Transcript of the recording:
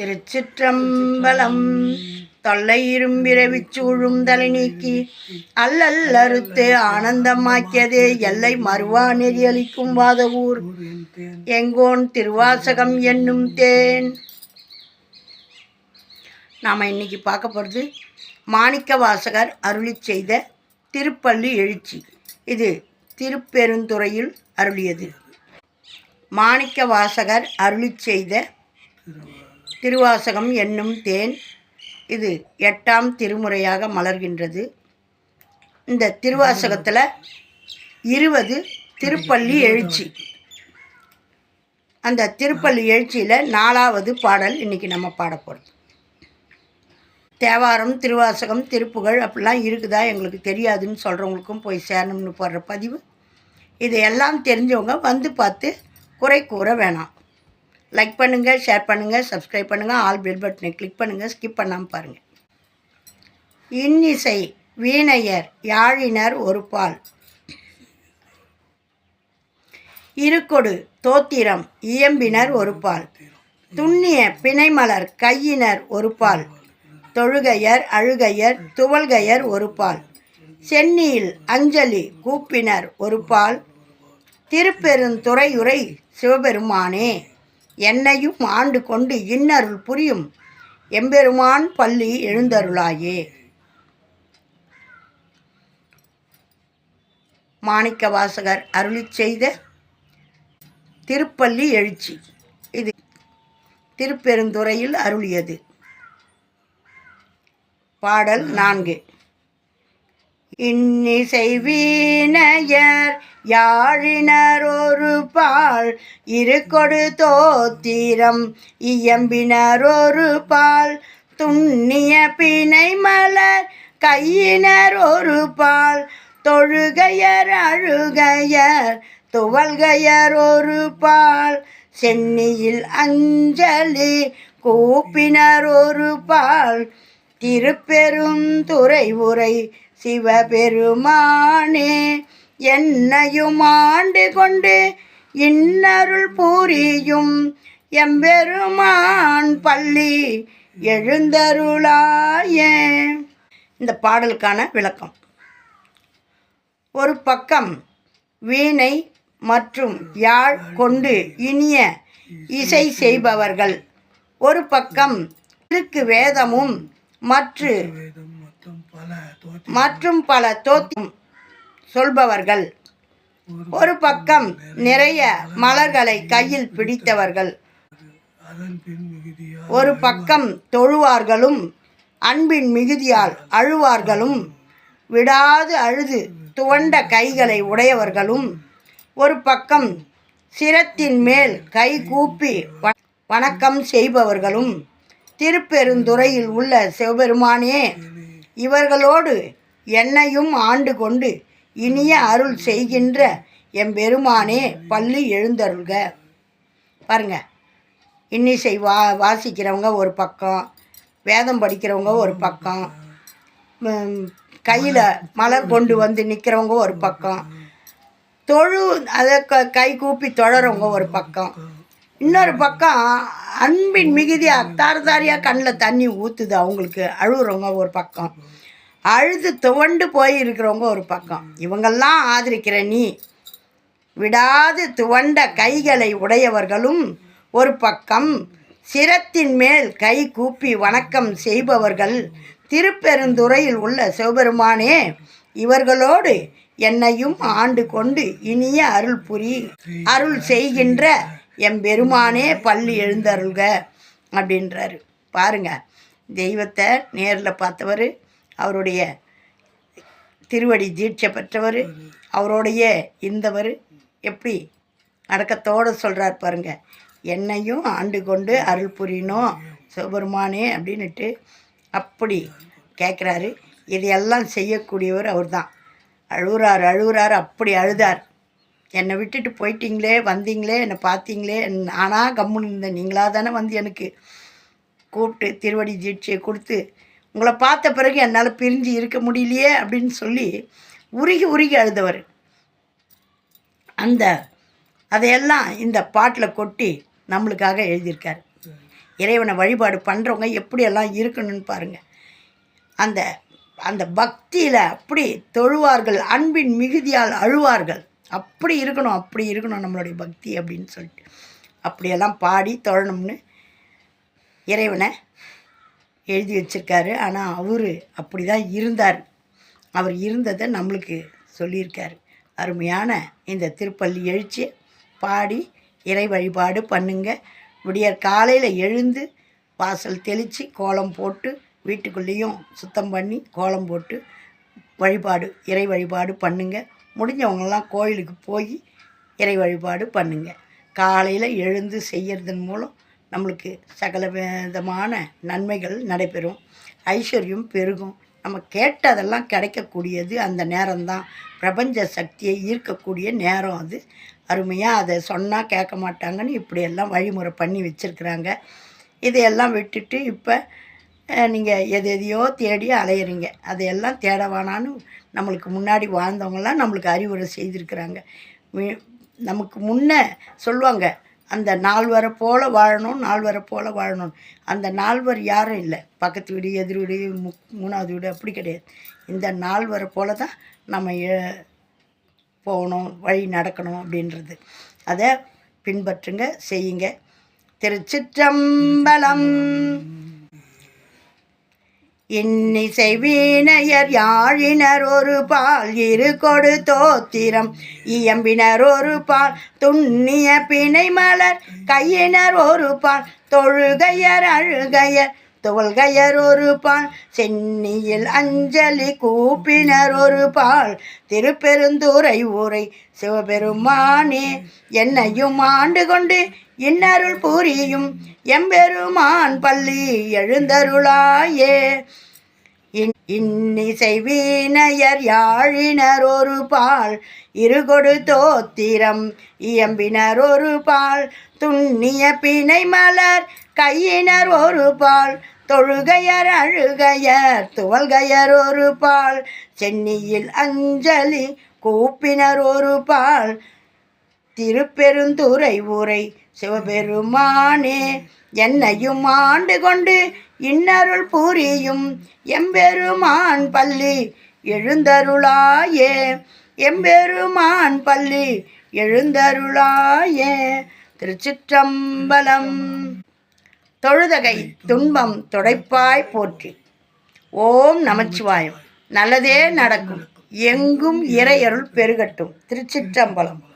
திருச்சிற்றம்பலம் தொல்லை இரும்பிரவி சூழும் தலை நீக்கி அல்லல் அறுத்து ஆனந்தமாக்கியதே எல்லை மறுவா நெறியளிக்கும் வாதவூர். எங்கோன் திருவாசகம் என்னும் தேன். நாம் இன்னைக்கு பார்க்க போகிறது மாணிக்க வாசகர் அருளி செய்த திருப்பள்ளி எழுச்சி. இது திருப்பெருந்துறையில் அருளியது. மாணிக்க வாசகர் அருளி செய்த திருவாசகம் என்னும் தேன் இது எட்டாம் திருமுறையாக மலர்கின்றது. இந்த திருவாசகத்தில் இருபது திருப்பள்ளி எழுச்சி. அந்த திருப்பள்ளி எழுச்சியில் நாலாவது பாடல் இன்றைக்கி நம்ம பாட தேவாரம் திருவாசகம் திருப்புகழ் அப்படிலாம் இருக்குதா எங்களுக்கு தெரியாதுன்னு சொல்கிறவங்களுக்கும் போய் சேரணும்னு போடுற பதிவு. இதையெல்லாம் தெரிஞ்சவங்க வந்து பார்த்து குறை கூற வேணாம். லைக் பண்ணுங்கள் ஷேர் பண்ணுங்கள் சப்ஸ்கிரைப் பண்ணுங்கள் ஆல் பெல் பட்டனை கிளிக் பண்ணுங்கள் ஸ்கிப் பண்ணாமல் பாருங்கள் இன்னிசை வீணையர் யாழினர் ஒரு பால். இருக்கொடு தோத்திரம் இயம்பினர் ஒரு பால். துண்ணிய பிணைமலர் கையினர் ஒரு பால். தொழுகையர் அழுகையர் துவல்கையர் ஒரு பால். சென்னியில் அஞ்சலி கூப்பினர் ஒரு பால். திருப்பெருந்துறையுரை சிவபெருமானே. என்னையும் ஆண்டு கொண்டு இன்னருள் புரியும் எம்பெருமான் பள்ளி எழுந்தருளாயே. மாணிக்க வாசகர் அருளி செய்த திருப்பள்ளி எழுச்சி. இது திருப்பெருந்துறையில் அருளியது. பாடல் நான்கு. இன்னிசை வீணையர் யாழினர் ஒரு பால் இருக்கொடு தோத்திரம் இயம்பினர் ஒரு பால் துண்ணிய பிணை மலர் கையினர் ஒரு பால் தொழுகையர் அழுகையர் துவல்கையர் ஒரு பால் சென்னியில் அஞ்சலி கூப்பினர் ஒரு பால் திருப்பெருந்துறை உரை சிவபெருமானே என்னையும் ஆண்டு கொண்டு இன்னருள் பூரியும் எம்பெருமான் பள்ளி எழுந்தருளாயே. இந்த பாடலுக்கான விளக்கம். ஒரு பக்கம் வீணை மற்றும் யாழ் கொண்டு இனிய இசை செய்பவர்கள் ஒரு பக்கம் திருக்கு வேதமும் மற்ற மற்றும் பல தோத்தி சொல்பவர்கள். ஒரு பக்கம் நிறைய மலர்களை கையில் பிடித்தவர்கள். ஒரு பக்கம் தொழுவார்களும் அன்பின் மிகுதியால் அழுவார்களும் விடாது அழுது துவண்ட கைகளை உடையவர்களும் ஒரு பக்கம் சிரத்தின் மேல் கை கூப்பி வணக்கம் செய்பவர்களும் திருப்பெருந்துறையில் உள்ள சிவபெருமானே இவர்களோடு என்னையும் ஆண்டு கொண்டு இனிய அருள் செய்கின்ற எம்பெருமானே பள்ளி எழுந்தருள்க. பாருங்க. இன்னிசை வா வாசிக்கிறவங்க ஒரு பக்கம் வேதம் படிக்கிறவங்க ஒரு பக்கம் கையில் மலர் கொண்டு வந்து நிற்கிறவங்க ஒரு பக்கம் தொழு அதை க கை கூப்பி தொழறவங்க ஒரு பக்கம். இன்னொரு பக்கம் அன்பின் மிகுதி தாரதாரியாக கண்ணில் தண்ணி ஊற்றுது அவங்களுக்கு. அழுகுறவங்க ஒரு பக்கம். அழுது துவண்டு போய் இருக்கிறவங்க ஒரு பக்கம். இவங்கெல்லாம் ஆதரிக்கிற நீ. விடாது துவண்ட கைகளை உடையவர்களும் ஒரு பக்கம். சிரத்தின் மேல் கை கூப்பி வணக்கம் செய்பவர்கள் திருப்பெருந்துறையில் உள்ள சிவபெருமானே இவர்களோடு என்னையும் ஆண்டு கொண்டு இனிய அருள் புரி. அருள் செய்கின்ற எம்பெருமானே பள்ளி எழுந்தருள்க அப்படின்றாரு. பாருங்க தெய்வத்தை நேரில் பார்த்தவர் அவருடைய திருவடி தீட்சை பெற்றவர் அவருடைய இந்தவர் எப்படி அடக்கத்தோடு சொல்கிறார் பாருங்க. என்னையும் ஆண்டு கொண்டு அருள் புரியணும் சிவபெருமானே அப்படின்ட்டு அப்படி கேட்குறாரு இதையெல்லாம் செய்யக்கூடியவர் அவர்தான். அழுகுறார் அழுகுறார் அப்படி அழுதார். என்னை விட்டுட்டு போயிட்டீங்களே வந்தீங்களே என்னை பார்த்தீங்களே நானாக கம்முன்னு இருந்தேன். நீங்களாக தானே வந்து எனக்கு கூப்பிட்டு திருவடி தீட்சையை கொடுத்து உங்களை பார்த்த பிறகு என்னால் பிரிஞ்சு இருக்க முடியலையே அப்படின்னு சொல்லி உருகி உருகி அழுதவர். அந்த அதையெல்லாம் இந்த பாட்டில் கொட்டி நம்மளுக்காக எழுதியிருக்கார். இறைவனை வழிபாடு பண்ணுறவங்க எப்படியெல்லாம் இருக்கணும்னு பாருங்கள் அந்த அந்த பக்தியில் அப்படி தொழுவார்கள் அன்பின் மிகுதியால் அழுவார்கள். அப்படி இருக்கணும் அப்படி இருக்கணும் நம்மளுடைய பக்தி அப்படின்னு சொல்லிட்டு. அப்படியெல்லாம் பாடி தொழணும்னு இறைவனை எழுதி வச்சிருக்காரு. ஆனால் அவர் அப்படி தான் இருந்தார். அவர் இருந்ததை நம்மளுக்கு சொல்லியிருக்காரு. அருமையான இந்த திருப்பள்ளி எழுச்சி பாடி இறை வழிபாடு பண்ணுங்க. விடியற் காலையில் எழுந்து வாசல் தெளித்து கோலம் போட்டு வீட்டுக்குள்ளேயும் சுத்தம் பண்ணி கோலம் போட்டு வழிபாடு இறை வழிபாடு பண்ணுங்கள் முடிஞ்சவங்கெல்லாம் கோயிலுக்கு போய் இறை வழிபாடு பண்ணுங்க. காலையில் எழுந்து செய்கிறதன் மூலம் நம்மளுக்கு சகல விதமான நன்மைகள் நடைபெறும். ஐஸ்வர்யம் பெருகும். நம்ம கேட்டதெல்லாம் கிடைக்கக்கூடியது அந்த நேரம்தான். பிரபஞ்ச சக்தியை ஈர்க்கக்கூடிய நேரம் அது. அருமையாக அதை சொன்னால் கேட்க மாட்டாங்கன்னு இப்படியெல்லாம் வழிமுறை பண்ணி வச்சுருக்குறாங்க. இதையெல்லாம் விட்டுட்டு இப்போ நீங்கள் எது எதையோ தேடி அலையிறீங்க. அதையெல்லாம் தேட வேணான்னு நம்மளுக்கு முன்னாடி வாழ்ந்தவங்களாம் நம்மளுக்கு அறிவுரை செய்திருக்கிறாங்க. நமக்கு முன்னே சொல்லுவாங்க அந்த நால்வரை போல் வாழணும் நால்வரை போல் வாழணும். அந்த நால்வர் யாரும் இல்லை. பக்கத்து வீடு எதிர் வீடு மு மூணாவது வீடு அப்படி கிடையாது. இந்த நால்வரை போல தான் நம்ம போகணும் வழி நடக்கணும் அப்படின்றது. அதை பின்பற்றுங்க செய்யுங்க. திருச்சிற்றம்பலம். இன்னிசை வீணையர் யாழினர் ஒரு பால் இரு கொடு தோத்திரம். இயம்பினர் ஒரு பால் துண்ணிய பிணை மலர். கையினர் ஒரு பால் தொழுகையர் அழுகையர். துவல்கையர் ஒரு பால் சென்னியில் அஞ்சலி கூப்பினர் ஒரு பால். திருப்பெருந்துறை ஊரை சிவபெருமானே என்னையும் ஆண்டு கொண்டு இன்னருள் புரியும் எம்பெருமான் பள்ளி எழுந்தருளாயே. இன்னிசை வீணையர் யாழினர் ஒரு பால் இருகொடு தோத்திரம் இயம்பினர் ஒரு பால் துண்ணிய பிணை மலர் கையினர் ஒரு பால் தொழுகையர் அழுகையர் துவல்கையர் ஒரு பால் சென்னியில் அஞ்சலி கூப்பினர் ஒரு பால் திருப்பெருந்துறை உரை சிவபெருமானே என்னையும் ஆண்டு கொண்டு இன்னருள் புரியும் எம்பெருமான் பள்ளி எழுந்தருளாயே. எம்பெருமான் பள்ளி எழுந்தருளாயே. திருச்சிற்றம்பலம். தொழுதகை துன்பம் துடைப்பாய் போற்றி. ஓம் நமச்சிவாயம். நல்லதே நடக்கும். எங்கும் இறையருள் பெருகட்டும். திருச்சிற்றம்பலம்.